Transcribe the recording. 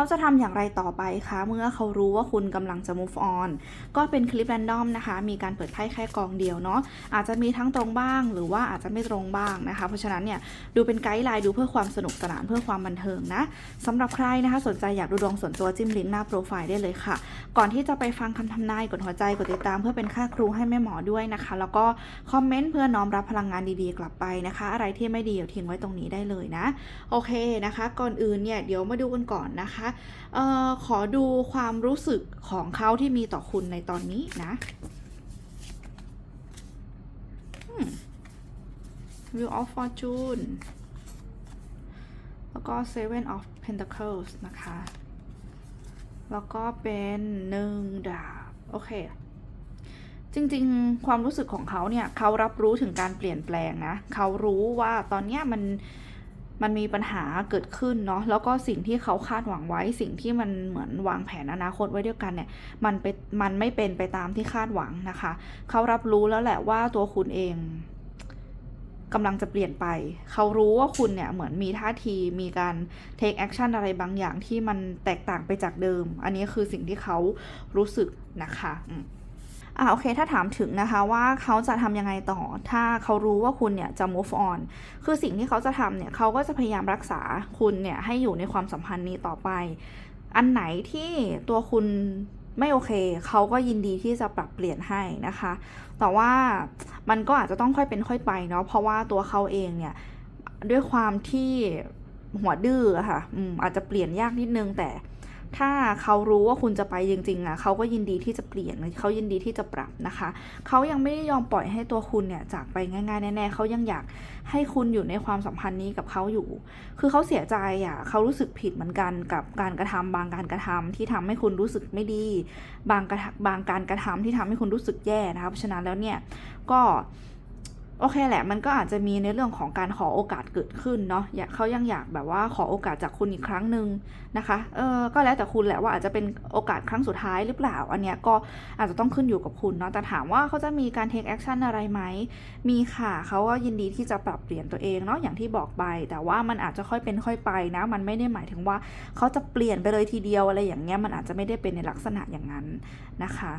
เขาจะทำอย่างไรต่อไปคะ เมื่อเขารู้ว่าคุณกำลังจะ move on ก็เป็นคลิป r รนดอมนะคะ มีการเปิดไพ่แค่กองเดียวเนาะ อาจจะมีทั้งตรงบ้าง หรือว่าอาจจะไม่ตรงบ้างนะคะ เพราะฉะนั้นเนี่ยดูเป็นไกด์ไลน์ดูเพื่อความสนุกสนานเพื่อความบันเทิงนะสำหรับใครนะคะ สนใจอยากดูดวงส่วนตัวจิ้มลิงก์หน้าโปรไฟล์ได้เลยค่ะ ก่อนที่จะไปฟังคำทำนายกดหัวใจกดติดตามเพื่อเป็นค่าครูให้แม่หมอด้วยนะคะ แล้วก็คอมเมนต์เพื่อน้อมรับพลังงานดีๆ กลับไปนะคะ อะไรที่ไม่ดีเดี๋ยวทิ้งไว้ตรงนี้ได้เลยนะ โอเคนะคะ ก่อนอื่นเนี่ยเดี๋ยวมาดูกันก่อนนะคะออขอดูความรู้สึกของเขาที่มีต่อคุณในตอนนี้นะ Wheel of Fortune แล้วก็ Seven of Pentacles นะคะ แล้วก็เป็นหนึ่งดาบ โอเค จริงๆ ความรู้สึกของเขาเนี่ย เขารับรู้ถึงการเปลี่ยนแปลงนะ เขารู้ว่าตอนเนี้ยมัน มันมีปัญหาเกิดขึ้นเนาะแล้วก็สิ่งที่เขาคาดหวังไว้ สิ่งที่มันเหมือนวางแผนอนาคตไว้ด้วยกันเนี่ยมันเป็นมันไม่เป็นไปตามที่คาดหวังนะคะ เขารับรู้แล้วแหละว่าตัวคุณเองกำลังจะเปลี่ยนไป เขารู้ว่าคุณเนี่ยเหมือนมีท่าที มีการ take action อะไรบางอย่างที่มันแตกต่างไปจากเดิม อันนี้คือสิ่งที่เขารู้สึกนะคะ อ่าโอเค ถ้าถามถึงนะคะว่าเขาจะทำยังไงต่อ ถ้าเขารู้ว่าคุณเนี่ยจะ move on คือสิ่งที่เขาจะทำเนี่ยเขาก็จะพยายามรักษาคุณเนี่ยให้อยู่ในความสัมพันธ์นี้ต่อไป อันไหนที่ตัวคุณไม่โอเค เขาก็ยินดีที่จะปรับเปลี่ยนให้นะคะ แต่ว่ามันก็อาจจะต้องค่อยเป็นค่อยไปเนาะ เพราะว่าตัวเขาเองเนี่ยด้วยความที่หัวดื้อค่ะ อืมอาจจะเปลี่ยนยากนิดนึงแต่ ถ้าเขารู้ว่าคุณจะไปจริงๆอะเขาก็ยินดีที่จะเปลี่ยนเขายินดีที่จะปรับนะคะ เขายังไม่ได้ยอมปล่อยให้ตัวคุณเนี่ยจากไปง่ายๆแน่ๆเขายังอยากให้คุณอยู่ในความสัมพันธ์นี้กับเขาอยู่ คือเขาเสียใจอะเขารู้สึกผิดเหมือนกันกับการกระทำบางการกระทำที่ทำให้คุณรู้สึกไม่ดี บางกระบางการกระทำที่ทำให้คุณรู้สึกแย่นะคะเพราะฉะนั้นแล้วเนี่ยก็ โอเคแหละ มันก็อาจจะมีในเรื่องของการขอโอกาสเกิดขึ้นเนาะอยากเขายังอยากแบบว่าขอโอกาสจากคุณอีกครั้งหนึ่งนะคะ เออก็แล้วแต่คุณแหละว่าอาจจะเป็นโอกาสครั้งสุดท้ายหรือเปล่า อันเนี้ยก็อาจจะต้องขึ้นอยู่กับคุณเนาะ แต่ถามว่าเขาจะมีการ take action อะไรไหม มีค่ะเขาก็ยินดีที่จะปรับเปลี่ยนตัวเองเนาะ อย่างที่บอกไป แต่ว่ามันอาจจะค่อยเป็นค่อยไปนะ มันไม่ได้หมายถึงว่าเขาจะเปลี่ยนไปเลยทีเดียวอะไรอย่างเงี้ย มันอาจจะไม่ได้เป็นในลักษณะอย่างนั้นนะคะ